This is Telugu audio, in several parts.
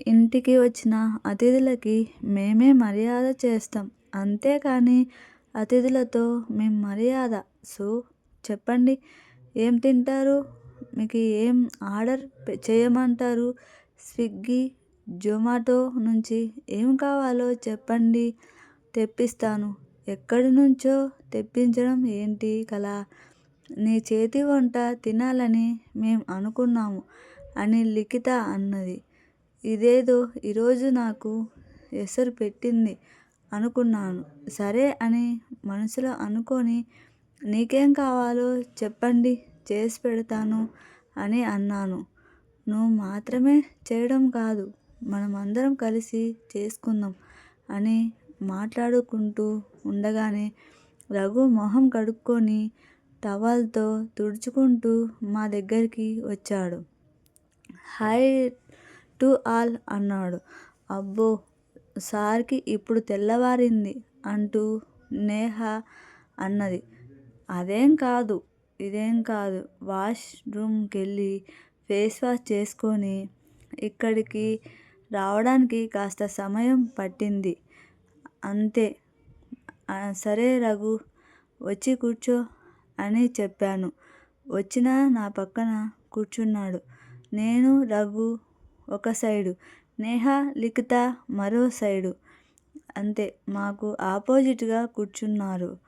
ఇంటికి వచ్చిన అతిథులకి మేమే మర్యాద చేస్తాం. అంతేకాని అతిథులతో మేం మర్యాద. సో చెప్పండి ఏం తింటారు? మీకు ఏం ఆర్డర్ చేయమంటారు? స్విగ్గీ జొమాటో నుంచి ఏం కావాలో చెప్పండి తెప్పిస్తాను. ఎక్కడి నుంచో తెప్పించడం ఏంటి కళ నీ చేతి వంట తినాలని మేం అనుకున్నాము అని లిఖిత అన్నది. ఇదేదో ఈరోజు నాకు ఎసరు పెట్టింది అనుకున్నాను. సరే అని మనసులో అనుకొని నీకేం కావాలో చెప్పండి చేసి పెడతాను అని అన్నాను. నువ్వు మాత్రమే చేయడం కాదు మనమందరం కలిసి చేసుకుందాం అని మాట్లాడుకుంటూ ఉండగానే రఘు మొహం కడుక్కొని టవల్తో తుడుచుకుంటూ మా దగ్గరికి వచ్చాడు. హాయ్ టు ఆల్ అన్నాడు. అబ్బో సార్కి ఇప్పుడు తెల్లవారింది అంటూ నేహ అన్నది. అదేం కాదు ఇదేం కాదు. వాష్ రూమ్కెళ్ళి ఫేస్ వాష్ చేసుకొని ఇక్కడికి రావడానికి కాస్త సమయం పట్టింది. అంతే. సరే రఘు వచ్చి కూర్చో అని చెప్పాను. వచ్చిన నా పక్కన కూర్చున్నాడు. నేను రఘు ఒక సైడు. నేహ లిఖిత మరో సైడు. అంతే. మాకు ఆపోజిట్గా కూర్చున్నారు.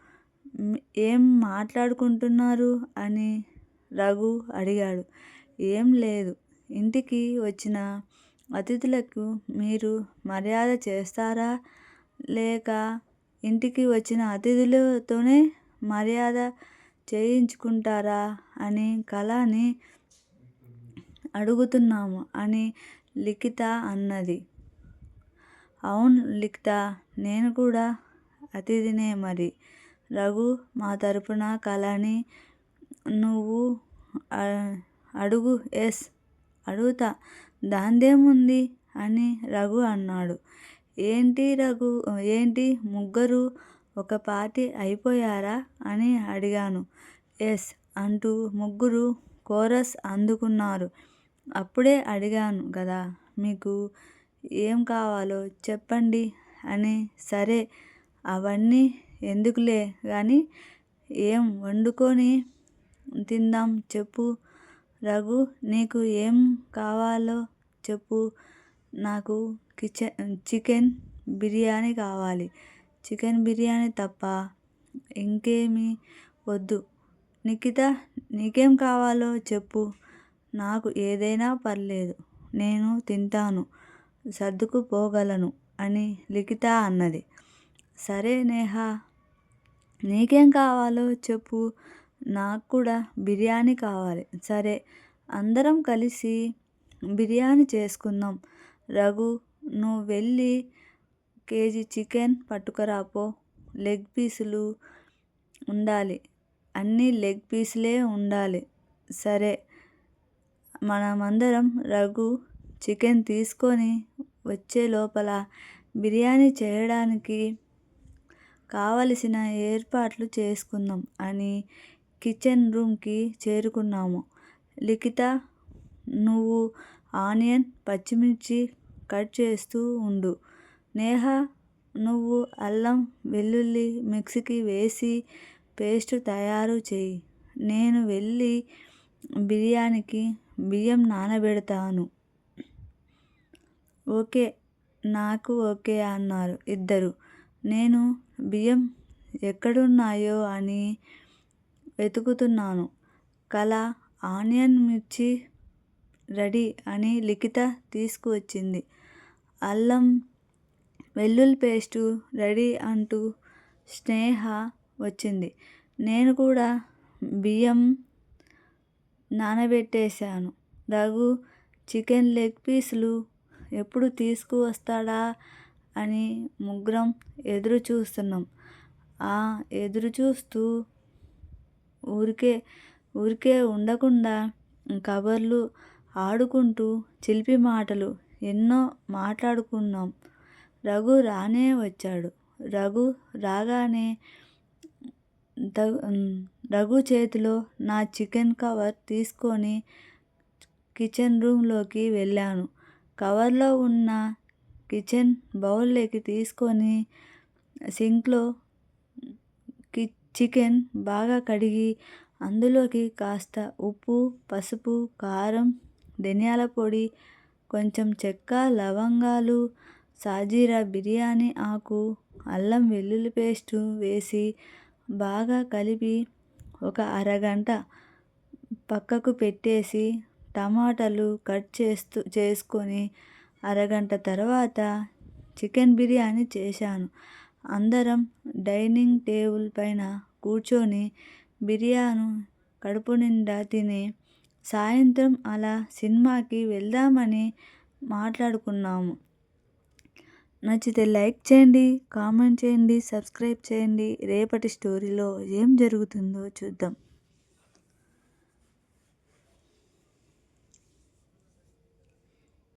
ఏం మాట్లాడుకుంటున్నారు? అని రఘు అడిగాడు. ఏం లేదు. ఇంటికి వచ్చిన అతిథులకు మీరు మర్యాద చేస్తారా? లేక ఇంటికి వచ్చిన అతిథులతోనే మర్యాద చేయించుకుంటారా? అని కళని అడుగుతున్నాము అని లిఖిత అన్నది. అవును లిఖిత నేను కూడా అతిథినే మరి. రఘు మా తరపున కళని నువ్వు అడుగు ఎస్ అడుగుతా. దాందేముంది అని రఘు అన్నాడు. ఏంటి రఘు ఏంటి ముగ్గురు ఒక పార్టీ అయిపోయారా అని అడిగాను. ఎస్ అంటూ ముగ్గురు కోరస్ అందుకున్నారు. అప్పుడే అడిగాను కదా మీకు ఏం కావాలో చెప్పండి అని. సరే అవన్నీ ఎందుకులే కానీ ఏం వండుకొని తిందాం చెప్పు. రఘు నీకు ఏం కావాలో చెప్పు. నాకు కిచెన్ చికెన్ బిర్యానీ కావాలి. చికెన్ బిర్యానీ తప్ప ఇంకేమీ వద్దు. నిఖిత నీకేం కావాలో చెప్పు. నాకు ఏదైనా పర్లేదు నేను తింటాను సర్దుకుపోగలను అని లిఖిత అన్నది. సరే నేహ నీకేం కావాలో చెప్పు నాకు కూడా బిర్యానీ కావాలి. సరే అందరం కలిసి బిర్యానీ చేసుకుందాం. రఘు నువ్వు వెళ్ళి కేజీ చికెన్ పట్టుకురాపో. లెగ్ పీసులు ఉండాలి. అన్నీ లెగ్ పీసులే ఉండాలి. సరే మనమందరం రఘు చికెన్ తీసుకొని వచ్చే లోపల బిర్యానీ చేయడానికి కావలసిన ఏర్పాట్లు చేసుకుందాం అని కిచెన్ రూమ్కి చేరుకున్నాము. లిఖిత నువ్వు ఆనియన్ పచ్చిమిర్చి కట్ చేస్తూ ఉండు. నేహ నువ్వు అల్లం వెల్లుల్లి మిక్సీకి వేసి పేస్ట్ తయారు చేయి. నేను వెళ్ళి బిర్యానీకి బియ్యం నానబెడతాను. ఓకే నాకు ఓకే అన్నారు ఇద్దరు. నేను బియ్యం ఎక్కడున్నాయో అని వెతుకుతున్నాను. కళ ఆనియన్ మిర్చి రెడీ అని లిఖిత తీసుకువచ్చింది. అల్లం వెల్లుల్లి పేస్టు రెడీ అంటూ స్నేహ వచ్చింది. నేను కూడా బియ్యం నానబెట్టేశాను. రఘు చికెన్ లెగ్ పీసులు ఎప్పుడు తీసుకువస్తాడా? అని ముగ్గురం ఎదురు చూస్తున్నాం ఆ ఎదురు చూస్తూ ఊరికే ఊరికే ఉండకుండా కబర్లు ఆడుకుంటూ చిలిపి మాటలు ఎన్నో మాట్లాడుకున్నాం. రఘు రానే వచ్చాడు. రఘు రాగానే రఘు చేతిలో నా చికెన్ కవర్ తీసుకొని కిచెన్ రూమ్లోకి వెళ్ళాను. కవర్లో ఉన్న కిచెన్ బౌల్లోకి తీసుకొని సింక్లో కి చికెన్ బాగా కడిగి అందులోకి కాస్త ఉప్పు పసుపు కారం ధనియాల పొడి కొంచెం చెక్క లవంగాలు సాజీరా బిర్యానీ ఆకు అల్లం వెల్లుల్లి పేస్టు వేసి బాగా కలిపి ఒక అరగంట పక్కకు పెట్టేసి టమాటాలు కట్ చేస్తూ చేసుకొని అరగంట తర్వాత చికెన్ బిర్యానీ చేశాను. అందరం డైనింగ్ టేబుల్ పైన కూర్చొని బిర్యానీ కడుపు నిండా తిని సాయంత్రం అలా సినిమాకి వెళ్దామని మాట్లాడుకున్నాము. నచ్చితే లైక్ చేయండి కామెంట్ చేయండి సబ్స్క్రైబ్ చేయండి. రేపటి స్టోరీలో ఏం జరుగుతుందో చూద్దాం.